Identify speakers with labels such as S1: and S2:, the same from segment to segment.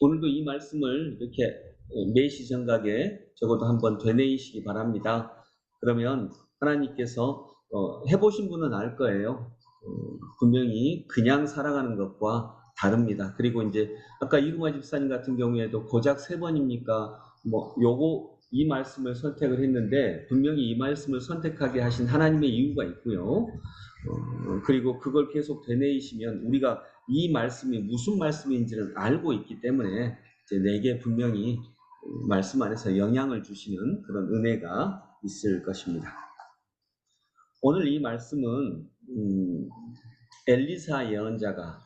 S1: 오늘도 이 말씀을 이렇게 매시 정각에 적어도 한번 되뇌이시기 바랍니다. 그러면 하나님께서 어, 해보신 분은 알 거예요. 어, 분명히 그냥 살아가는 것과 다릅니다. 그리고 이제 아까 이루마 집사님 같은 경우에도 고작 세 번입니까? 뭐 요거 이 말씀을 선택을 했는데 분명히 이 말씀을 선택하게 하신 하나님의 이유가 있고요. 어, 그리고 그걸 계속 되뇌이시면 우리가 이 말씀이 무슨 말씀인지를 알고 있기 때문에 이제 내게 분명히 말씀 안에서 영향을 주시는 그런 은혜가 있을 것입니다. 오늘 이 말씀은 음, 엘리사 예언자가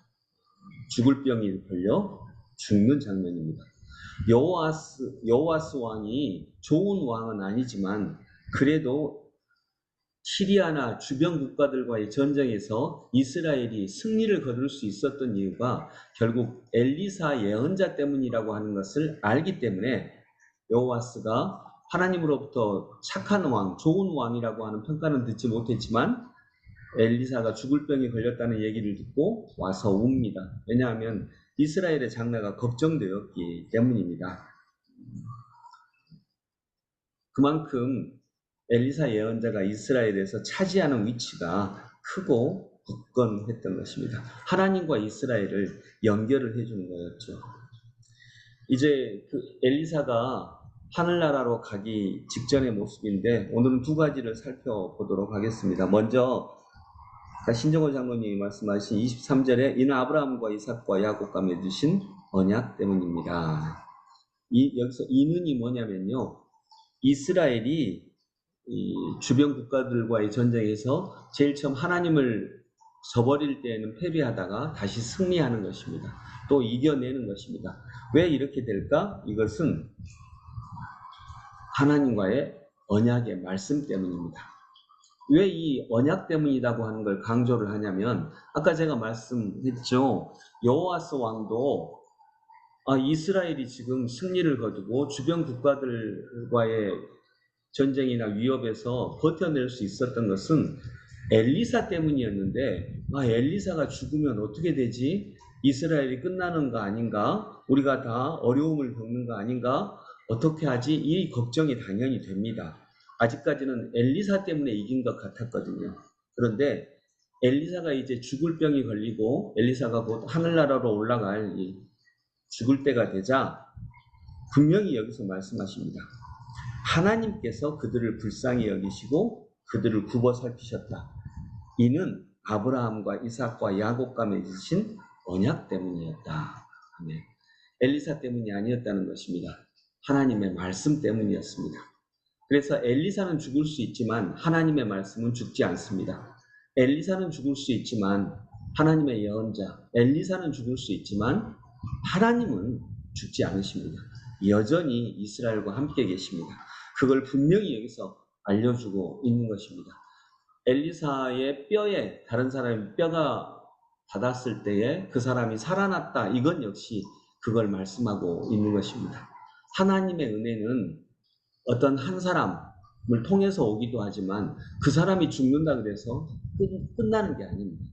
S1: 죽을 병이 걸려 죽는 장면입니다. 여호와스 여호와스 왕이 좋은 왕은 아니지만 그래도 시리아나 주변 국가들과의 전쟁에서 이스라엘이 승리를 거둘 수 있었던 이유가 결국 엘리사 예언자 때문이라고 하는 것을 알기 때문에 여호와스가 하나님으로부터 착한 왕, 좋은 왕이라고 하는 평가는 듣지 못했지만 엘리사가 죽을 병에 걸렸다는 얘기를 듣고 와서 웁니다. 왜냐하면 이스라엘의 장래가 걱정되었기 때문입니다. 그만큼 엘리사 예언자가 이스라엘에서 차지하는 위치가 크고 굳건했던 것입니다. 하나님과 이스라엘을 연결을 해주는 거였죠. 이제 그 엘리사가 하늘나라로 가기 직전의 모습인데 오늘은 두 가지를 살펴보도록 하겠습니다. 먼저 신정호 장로님이 말씀하신 23절에 이는 아브라함과 이삭과 야곱과 맺으신 언약 때문입니다. 이, 여기서 이는이 뭐냐면요. 이스라엘이 이 주변 국가들과의 전쟁에서 제일 처음 하나님을 저버릴 때에는 패배하다가 다시 승리하는 것입니다. 또 이겨내는 것입니다. 왜 이렇게 될까? 이것은 하나님과의 언약의 말씀 때문입니다. 왜 이 언약 때문이라고 하는 걸 강조를 하냐면 아까 제가 말씀했죠. 여호와스 왕도 아, 이스라엘이 지금 승리를 거두고 주변 국가들과의 전쟁이나 위협에서 버텨낼 수 있었던 것은 엘리사 때문이었는데 아, 엘리사가 죽으면 어떻게 되지? 이스라엘이 끝나는 거 아닌가? 우리가 다 어려움을 겪는 거 아닌가? 어떻게 하지? 이 걱정이 당연히 됩니다. 아직까지는 엘리사 때문에 이긴 것 같았거든요. 그런데 엘리사가 이제 죽을 병이 걸리고 엘리사가 곧 하늘나라로 올라갈 죽을 때가 되자 분명히 여기서 말씀하십니다. 하나님께서 그들을 불쌍히 여기시고 그들을 굽어 살피셨다. 이는 아브라함과 이삭과 야곱과 맺으신 언약 때문이었다. 아멘. 엘리사 때문이 아니었다는 것입니다. 하나님의 말씀 때문이었습니다. 그래서 엘리사는 죽을 수 있지만 하나님의 말씀은 죽지 않습니다. 엘리사는 죽을 수 있지만 하나님의 예언자 엘리사는 죽을 수 있지만 하나님은 죽지 않으십니다. 여전히 이스라엘과 함께 계십니다. 그걸 분명히 여기서 알려주고 있는 것입니다. 엘리사의 뼈에 다른 사람의 뼈가 닿았을 때에 그 사람이 살아났다. 이건 역시 그걸 말씀하고 있는 것입니다. 하나님의 은혜는 어떤 한 사람을 통해서 오기도 하지만 그 사람이 죽는다 그래서 끝, 나는게 아닙니다.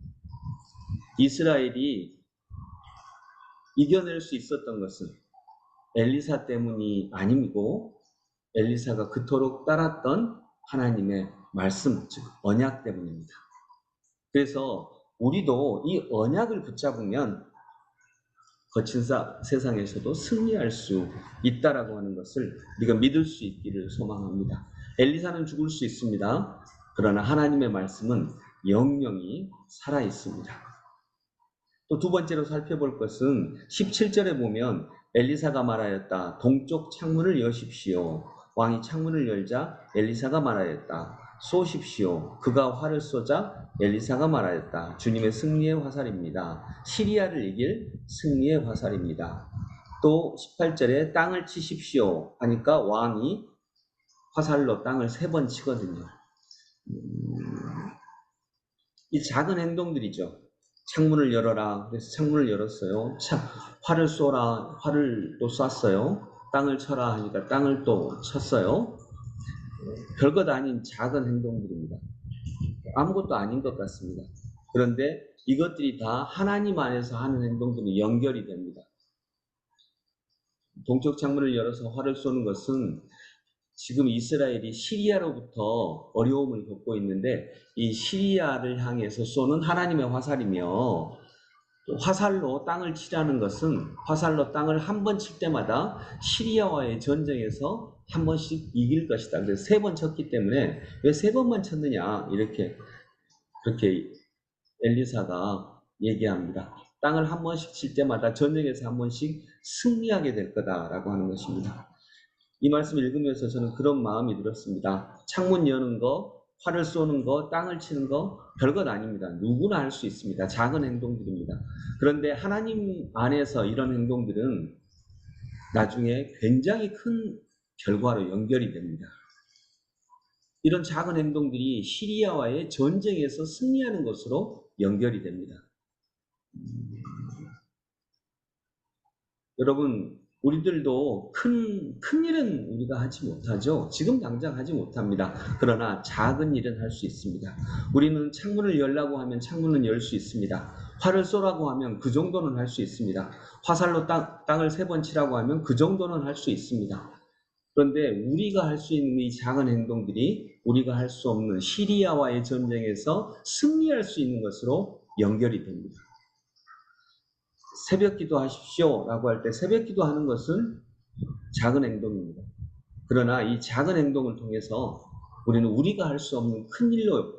S1: 이스라엘이 이겨낼 수 있었던 것은 엘리사 때문이 아니고 엘리사가 그토록 따랐던 하나님의 말씀, 즉 언약 때문입니다. 그래서 우리도 이 언약을 붙잡으면 거친 사, 세상에서도 승리할 수 있다라고 하는 것을 우리가 믿을 수 있기를 소망합니다. 엘리사는 죽을 수 있습니다. 그러나 하나님의 말씀은 영영이 살아 있습니다. 또 두 번째로 살펴볼 것은 17절에 보면 엘리사가 말하였다. 동쪽 창문을 여십시오. 왕이 창문을 열자 엘리사가 말하였다. 쏘십시오. 그가 활을 쏘자 엘리사가 말하였다. 주님의 승리의 화살입니다. 시리아를 이길 승리의 화살입니다. 또 18절에 땅을 치십시오 하니까 왕이 화살로 땅을 세 번 치거든요. 음, 이 작은 행동들이죠. 창문을 열어라. 그래서 창문을 열었어요. 차, 활을 쏘라. 활을 또 쐈어요. 땅을 쳐라 하니까 땅을 또 쳤어요. 별것 아닌 작은 행동들입니다. 아무것도 아닌 것 같습니다. 그런데 이것들이 다 하나님 안에서 하는 행동들이 연결이 됩니다. 동쪽 창문을 열어서 활을 쏘는 것은 지금 이스라엘이 시리아로부터 어려움을 겪고 있는데 이 시리아를 향해서 쏘는 하나님의 화살이며 또 화살로 땅을 치라는 것은 화살로 땅을 한 번 칠 때마다 시리아와의 전쟁에서 한 번씩 이길 것이다. 그래서 세 번 쳤기 때문에 왜 세 번만 쳤느냐 이렇게 그렇게 엘리사가 얘기합니다. 땅을 한 번씩 칠 때마다 전쟁에서 한 번씩 승리하게 될 거다라고 하는 것입니다. 이 말씀 읽으면서 저는 그런 마음이 들었습니다. 창문 여는 거, 활을 쏘는 거, 땅을 치는 거 별것 아닙니다. 누구나 할 수 있습니다. 작은 행동들입니다. 그런데 하나님 안에서 이런 행동들은 나중에 굉장히 큰 결과로 연결이 됩니다. 이런 작은 행동들이 시리아와의 전쟁에서 승리하는 것으로 연결이 됩니다. 여러분, 우리들도 큰, 큰 일은 우리가 하지 못하죠. 지금 당장 하지 못합니다. 그러나 작은 일은 할 수 있습니다. 우리는 창문을 열라고 하면 창문은 열 수 있습니다. 활을 쏘라고 하면 그 정도는 할 수 있습니다. 화살로 땅, 땅을 세 번 치라고 하면 그 정도는 할 수 있습니다. 그런데 우리가 할 수 있는 이 작은 행동들이 우리가 할 수 없는 시리아와의 전쟁에서 승리할 수 있는 것으로 연결이 됩니다. 새벽 기도하십시오 라고 할 때 새벽 기도하는 것은 작은 행동입니다. 그러나 이 작은 행동을 통해서 우리는 우리가 할 수 없는 큰 일로,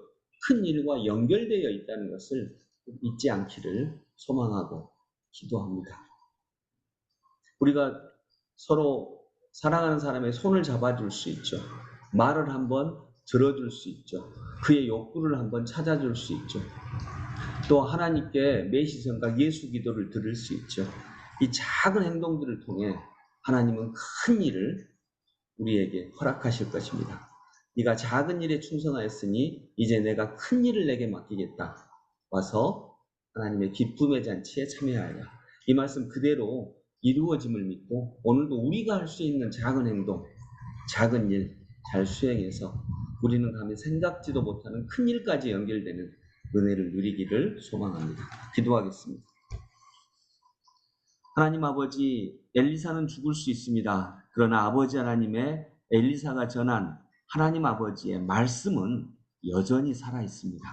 S1: 큰 일과 연결되어 있다는 것을 잊지 않기를 소망하고 기도합니다. 우리가 서로 사랑하는 사람의 손을 잡아줄 수 있죠. 말을 한번 들어줄 수 있죠. 그의 욕구를 한번 찾아줄 수 있죠. 또 하나님께 매시성과 예수 기도를 들을 수 있죠. 이 작은 행동들을 통해 하나님은 큰 일을 우리에게 허락하실 것입니다. 네가 작은 일에 충성하였으니 이제 내가 큰 일을 내게 맡기겠다. 와서 하나님의 기쁨의 잔치에 참여하라. 이 말씀 그대로 이루어짐을 믿고 오늘도 우리가 할 수 있는 작은 행동, 작은 일 잘 수행해서 우리는 감히 생각지도 못하는 큰 일까지 연결되는 은혜를 누리기를 소망합니다. 기도하겠습니다. 하나님 아버지, 엘리사는 죽을 수 있습니다. 그러나 아버지 하나님의 엘리사가 전한 하나님 아버지의 말씀은 여전히 살아 있습니다.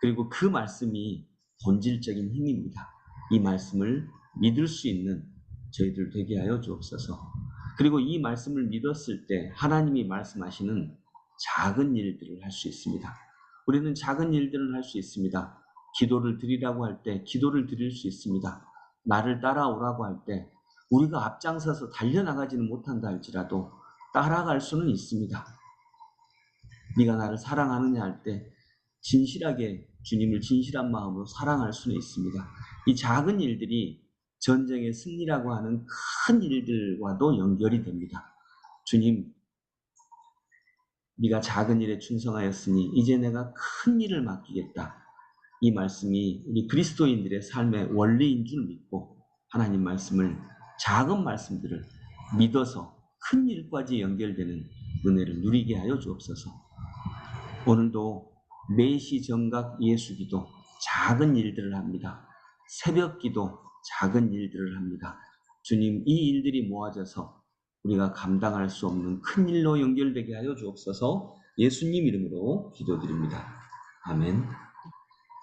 S1: 그리고 그 말씀이 본질적인 힘입니다. 이 말씀을 믿을 수 있는 저희들 되게 하여 주옵소서. 그리고 이 말씀을 믿었을 때 하나님이 말씀하시는 작은 일들을 할 수 있습니다. 우리는 작은 일들을 할 수 있습니다. 기도를 드리라고 할 때 기도를 드릴 수 있습니다. 나를 따라오라고 할 때 우리가 앞장서서 달려나가지는 못한다 할지라도 따라갈 수는 있습니다. 네가 나를 사랑하느냐 할 때 진실하게 주님을 진실한 마음으로 사랑할 수는 있습니다. 이 작은 일들이 전쟁의 승리라고 하는 큰 일들과도 연결이 됩니다. 주님, 네가 작은 일에 충성하였으니 이제 내가 큰 일을 맡기겠다. 이 말씀이 우리 그리스도인들의 삶의 원리인 줄 믿고 하나님 말씀을 작은 말씀들을 믿어서 큰 일까지 연결되는 은혜를 누리게 하여 주옵소서. 오늘도 매시 정각 예수 기도 작은 일들을 합니다. 새벽 기도 작은 일들을 합니다. 주님 이 일들이 모아져서 우리가 감당할 수 없는 큰 일로 연결되게 하여 주옵소서 예수님 이름으로 기도드립니다. 아멘.